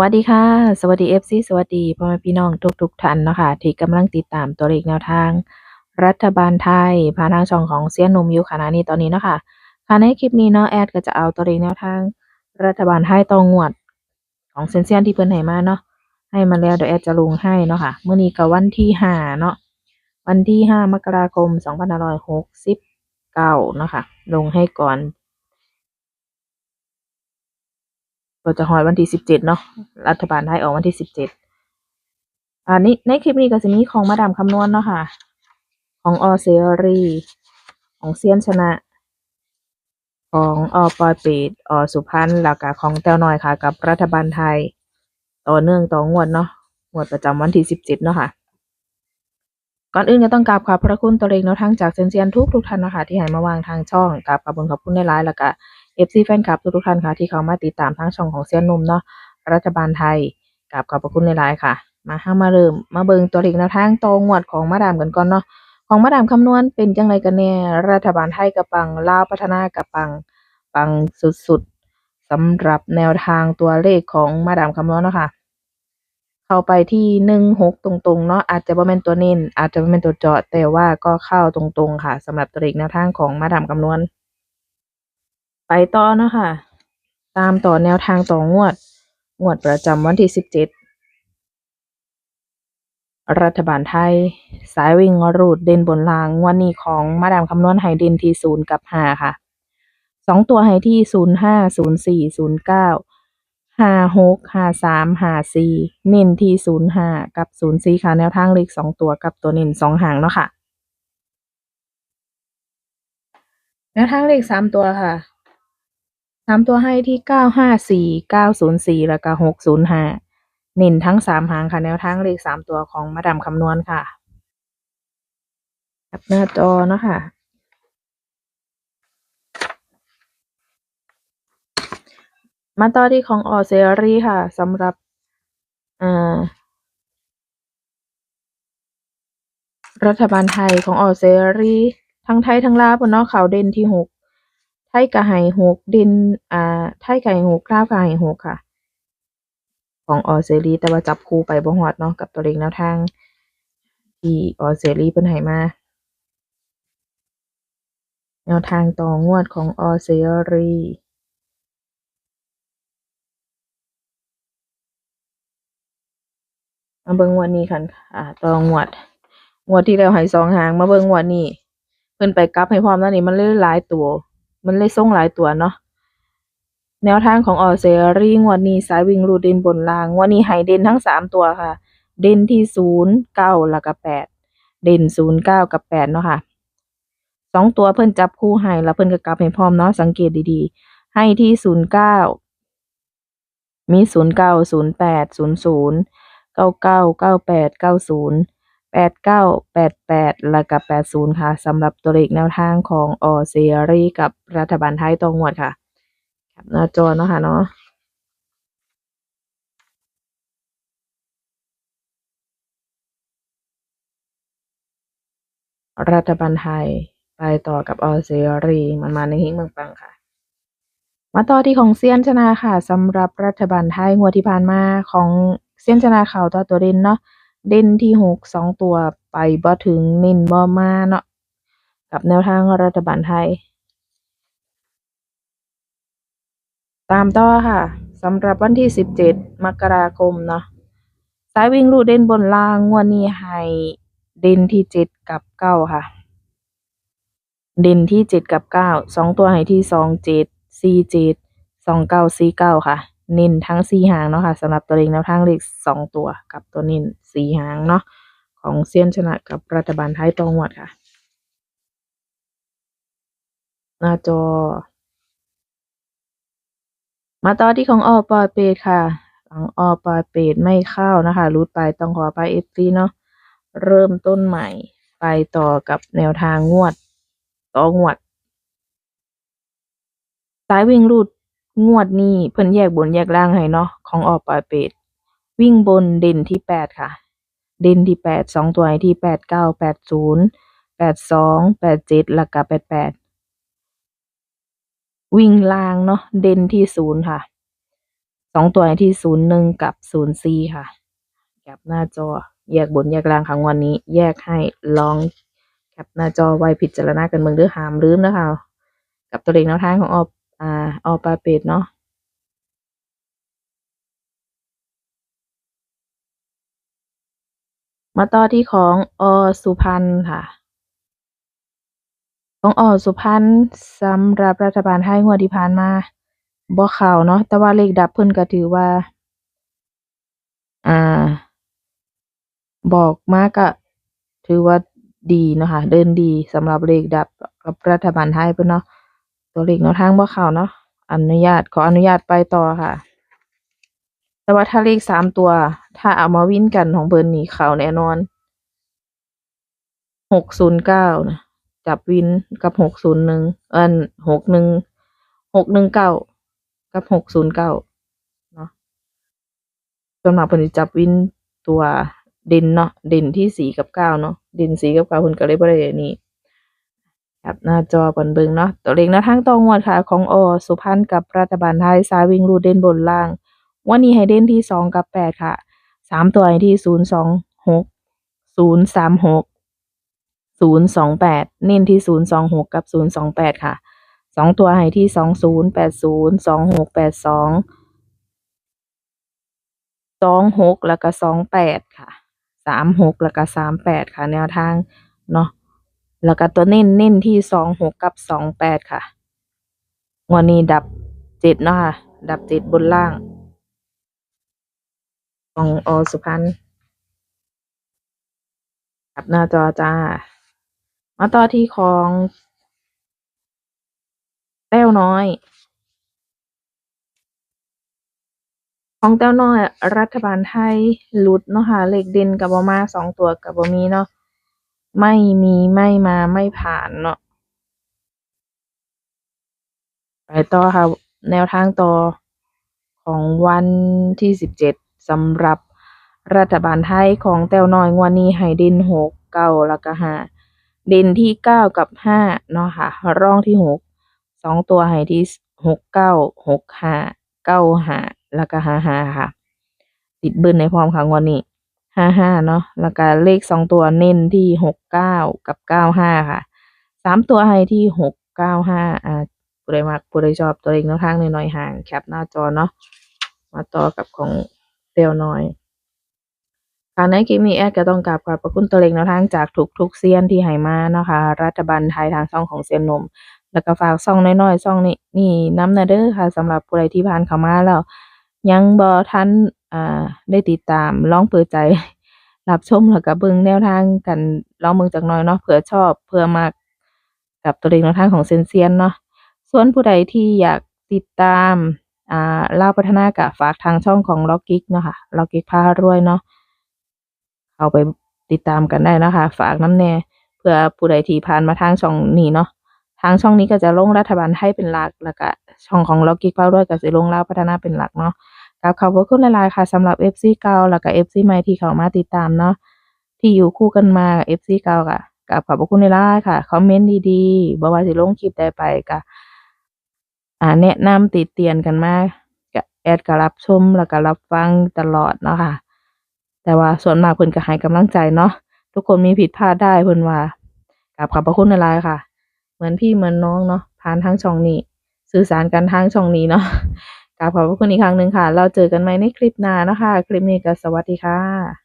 วัสดีค่ะ สวัสดี FC สวัสดีพ่อแม่พี่น้องทุกๆท่านเนาะค่ะที่กำลังติดตามตัวเลขแนวทาง รัฐบาลไทยผ่านทางช่องของเซียนนุ่มอยู่ขณะนี้ตอนนี้เนาะค่ะค่ะในคลิปนี้เนาะแอดก็จะเอาตัวเลขแนวทาง รัฐบาลไทยตองงวด ของเซียนเซียนที่เพิ่นให้มาเนาะให้มาแล้วเดี๋ยวแอดจะลงให้เนาะค่ะเมื้อนี้ก็วันที่ห้าเนาะวันที่ห้ามกราคมสองพันห้าร้อยหกสิบเก้าเนาะค่ะลงให้ก่อน ก็จะฮอดวันที่สิบเจ็ดเนาะรัฐบาลไทยออกวันที่สิบเจ็ดอันนี้ในคลิปนี้ก็จะมีของมาดามคำนวณเนาะค่ะ ของอเซรี ของเซียนชนะ ของอปอยเปดอสุพรรณแล้วก็ของแต้วน้อยค่ะ กับรัฐบาลไทย ต่อเนื่องต่องวดเนาะงวดประจำวันที่สิบเจ็ดเนาะค่ะก่อนอื่นก็ต้องกราบขอบพระคุณตัวเลขแนวทางจากเซียนเซียนทุกทุกๆท่านนะคะที่ให้มาวางทางช่องกราบขอบคุณขอบคุณในไลน์แล้วก็ เอฟซีแฟนคลับทุกท่านค่ะ ที่เขามาติดตามทางช่องของเซียนนุ่มเนาะรัฐบาลไทยกราบขอบพระคุณในไลน์ค่ะ มาห้ามาเริ่ม มาเบิงตัวเลขแนวทางตองวดของมาดามกันก่อนเนาะของมาดามคำนวณเป็นจังไรกันแน่รัฐบาลไทยกับปังลาวพัฒนากับปังปังสุดๆสำหรับแนวทางตัวเลขของมาดามคำนวณเนาะค่ะเข้าไปที่หนึ่งหกตรงๆเนาะอาจจะบ่แม่นตัวเน้นอาจจะบ่แม่นตัวเจาะแต่ว่าก็เข้าตรงๆค่ะสำหรับตัวเลขแนวทางของมาดามคำนวณ ไปต่อเนาะค่ะ ตามต่อแนวทางต่องวด งวดประจำวันที่สิบเจ็ดรัฐบาลไทย สายวิ่งรูดเด่นบนรางวันนี้ของมาดามคำนวณให้เดนที่ศูนย์กับห้าค่ะสองตัวให้ที่ศูนย์ห้าศูนย์สี่ศูนย์เก้าห้าหกห้าสามห้าสี่เน้นที่ศูนย์ห้ากับศูนย์สี่ค่ะแนวทางเลขสองตัวกับตัวเน้นสองหางเนาะค่ะแนวทางเลขสามตัวค่ะ สามตัวให้ที่เก้าห้าสี่เก้าศูนย์สี่แล้วก็หกศูนย์ห้าเน้นทั้งสามหางค่ะแนวทางเลขสามตัวของมาดามคำนวณค่ะหน้าจอเนาะค่ะมาต่อที่ของออเซรีค่ะสำหรับรัฐบาลไทยของออเซรีทั้งไทยทั้งลาวพุ่นนาะเขาเด่นที่หก ทยก็ให้หกเด่นอ่า ไทยก็ให้หกลาวก็ให้หกค่ะ ของออเซรีแต่ว่าจับคู่ไปบ่ฮอดเนาะกับตัวเลขแนวทาง ที่ออเซรีเพิ่นให้มา แนวทางต่องวดของออเซรีมาเบิ่งงวดนี้กันอ่าต่องวด งวดที่แล้วให้สองหาง มาเบิ่งงวดนี้ เพิ่นไปกลับให้พร้อมแล้วนี่มันเลยหลายตัว มันเลยส่งหลายตัวเนาะแนวทางของออเซรีงวดนี้สายวิ่งรูดเด่นบนล่างงวดนี้ให้เด่นทั้งสามตัวค่ะ เด่นที่ศูนย์เก้าแล้วก็แปดเด่นศูนย์เก้ากับแปดเนาะค่ะสองตัวเพิ่นจับคู่ให้แล้วเพิ่นก็กลับให้พร้อมเนาะสังเกตดีๆ ให้ที่ศูนย์เก้ามีศูนย์เก้าศูนย์แปดศูนย์ศูนย์เก้าเก้าเก้าแปดเก้าศูนย์ แปดเก้าแปดแปดแล้วก็แปดศูนย์ค่ะสำหรับตัวเลขแนวทางของออเซรีกับรัฐบาลไทยตรงหมดค่ะแคปหน้าจอเนาะค่ะเนาะรัฐบาลไทยไปต่อกับออเซรีมันมาในหิ้งเมืองปังค่ะ มาต่อที่ของเซียนชนะค่ะสำหรับรัฐบาลไทยงวดที่ผ่านมาของเซียนชนะเขาตัวตัวเด่นเนาะ เด่นที่หกสองตัวไปบ่ถึงเน้นบ่มาเนาะกับแนวทางรัฐบาลไทย ตามต่อค่ะสำหรับวันที่สิบเจ็ดมกราคมเนาะสายวิ่งรูดเด่นบนล่างงวดนี้ให้เด่นที่เจ็ดกับเก้าค่ะ เด่นที่เจ็ดกับเก้าสองตัวให้ที่สองเจ็ดสี่เจ็ดสองเก้าสี่เก้าค่ะ เน้นทั้งสี่หางเนาะค่ะสำหรับตัวเลขแนวทางเลขสองตัว กับตัวเน้นสี่หางเนาะของเซียนชนะกับรัฐบาลไทยตรงหมดค่ะ หน้าจอ มาต่อที่ของออปอยเปดค่ะของออปอยเปดไม่เข้านะคะรูดไปต้องขอไปเอฟซีเนาะเริ่มต้นใหม่ไปต่อกับแนวทางงวดต่องวด สายวิ่งรูด งวดนี้เพิ่นแยกบนแยกล่างให้เนาะของออกปลายเป็ดวิ่งบนเด่นที่แปดค่ะ เด่นที่แปดสองตัวให้ที่แปดเก้าแปดศูนย์แปดสองแปดเจ็ดแล้วก็แปดแปดวิ่งล่างเนาะเด่นที่ศูนย์ค่ะสองตัวให้ที่ศูนย์หนึ่งกับศูนย์สี่ค่ะแคปหน้าจอแยกบนแยกล่างครั้งวันนี้ แยกให้ลองแคปหน้าจอไว้พิจารณากันเมืองเด้อหามลืมนะคะ กับตัวเลขแนวทางของออ อ่าออปลาเป็ดเนาะมาต่อที่ของอสุพรรณค่ะ ของอสุพรรณสำหรับรัฐบาลไทยงวดที่ผ่านมาบ่เข้าวเนาะแต่ว่าเลขดับเพิ่นก็ถือว่า อ่า บอกมากก็ถือว่าดีเนาะค่ะเดินดีสำหรับเลขดับกับรัฐบาลไทยเพิ่นเนาะ ตัวเลขแนวทางบ่เข้าเนาะอนุญาตขออนุญาตไปต่อค่ะ แต่ว่าถ้าเลขสามตัว ถ้าเอามาวิ่นกันของเพิ่นนี่เข้าแน่นอนหกศูนย์เก้านะจับวินกับหกศูนย์หนึ่งเอินหกหนึ่งหกหนึ่งเก้ากับหกศูนย์เก้าเนาะส่วนมาเพิ่นจับวินตัวเด่นเนาะเด่นที่สี่กับเก้าเนาะเด่นสี่กับเก้าเพิ่นก็เลยบ่ได้นี่ ครับหน้าจอเพิ่นเบิงเนาะตัวเลขนวทางตองวดค่ะของอสุพรรณกับรัฐบาลไทยสายวิ่งรูดเด่นบนล่าง วันนี้ให้เด่นที่สองกับแปดค่ะสามตัวให้ที่ศูนย์สองหกศูนย์สามหกศูนย์สองแปดเน้นที่ศูนย์สองหกกับศูนย์สองแปดค่ะสองตัวให้ที่สองศูนย์แปดศูนย์สองหกแปดสองสองหกแล้วก็สองแปดค่ะสามหกแล้วก็สามแปดค่ะ แนวทางเนาะ แล้วก็ตัวเน้นเน้นที่สองหกกับสองแปดค่ะวันนี้ดับเจ็ดเนาะค่ะ ดับเจ็ดบนล่าง ของอสุพรรณกับหน้าจอจ้า มาต่อที่ของแต้วน้อย ของแต้วน้อย รัฐบาลไทยลุดเนาะค่ะ เลขเด่นกับบ่มาสองตัวกับบ่มีเนาะ ไม่มีไม่มาไม่ผ่านเนาะไปต่อค่ะ แนวทางต่อของวันที่สิบเจ็ดสำหรับรัฐบาลไทยของแต้วน้อยงวดนี้ให้เด่นหกเก้าแล้วก็ห้าเด่นที่เก้ากับห้าเนาะค่ะร่องที่หกสองตัวให้ที่หกเก้าหกห้าเก้าห้าแล้วก็ห้าห้าค่ะ ติดเบิ้ลในพร้อมค่ะงวดนี้ ห้าห้าเนาะแล้วก็เลขสองตัวเน้นที่หกเก้ากับเก้าห้าค่ะสามตัวให้ที่หกเก้าห้าอ่าผู้ใดมักผู้ใดชอบตัวเลขแนวทางน้อยๆห่างแคปหน้าจอเนาะมาต่อกับของเตียวน้อยค่ะในคลิปนี้แอดก็ต้องกราบขอบพระคุณตัวเลขแนวทางจากทุกๆเซียนที่ให้มาเนาะค่ะรัฐบาลไทยทางช่องของเซียนนม แล้วก็ฝากช่องน้อยๆช่องนี้นี่น้ำนะเด้อค่ะสำหรับผู้ใดที่ผ่านเข้ามาแล้ว ยังบ่ทัน อ่าได้ติดตามลองเปิดใจ รับชมแล้วก็เบิ่งแนวทางกันลองเบิ่งจักน่อยเนาะเผื่อชอบเผื่อมักกับตัวเลขแนวทางของเซนเซียนเนาะส่วนผู้ใดที่อยากติดตามอ่าล่าพัฒนาก็ฝากทางช่องของล็อกกิ๊กเนาะค่ะล็อกกิ๊กพารวยเนาะเข้าไปติดตามกันได้นะคะ ฝากน้ำแน่เพื่อผู้ใดที่ผ่านมาทางช่องนี้เนาะทางช่องนี้ก็จะลงรัฐบาลไทยเป็นหลักแล้วก็ช่องของล็อกกิ๊กพารวยก็สิลงล่าพัฒนาเป็นหลักเนาะ กราบขอบพระคุณหลายๆค่ะสำหรับ FC เก่าแล้วก็ FC ใหม่ที่เข้ามาติดตามเนาะที่อยู่คู่กันมา FC เก่าก็กราบขอบพระคุณหลายๆค่ะคอมเมนต์ดีๆบ่ว่าสิลงคลิปใดไปก็อ่าแนะนำติดเตียนกันมาก็แอดก็รับชมแล้วก็รับฟังตลอดเนาะค่ะ แต่ว่าส่วนมากเพิ่นก็ให้กำลังใจเนาะทุกคนมีผิดพลาดได้เพิ่นว่ากราบขอบพระคุณหลายๆค่ะ เหมือนพี่เหมือนน้องเนาะผ่านทางช่องนี้ สื่อสารกันทางช่องนี้เนาะ กราบขอบพระคุณอีกครั้งหนึ่งค่ะ เราเจอกันใหม่ในคลิปหน้านะคะ คลิปนี้ก็สวัสดีค่ะ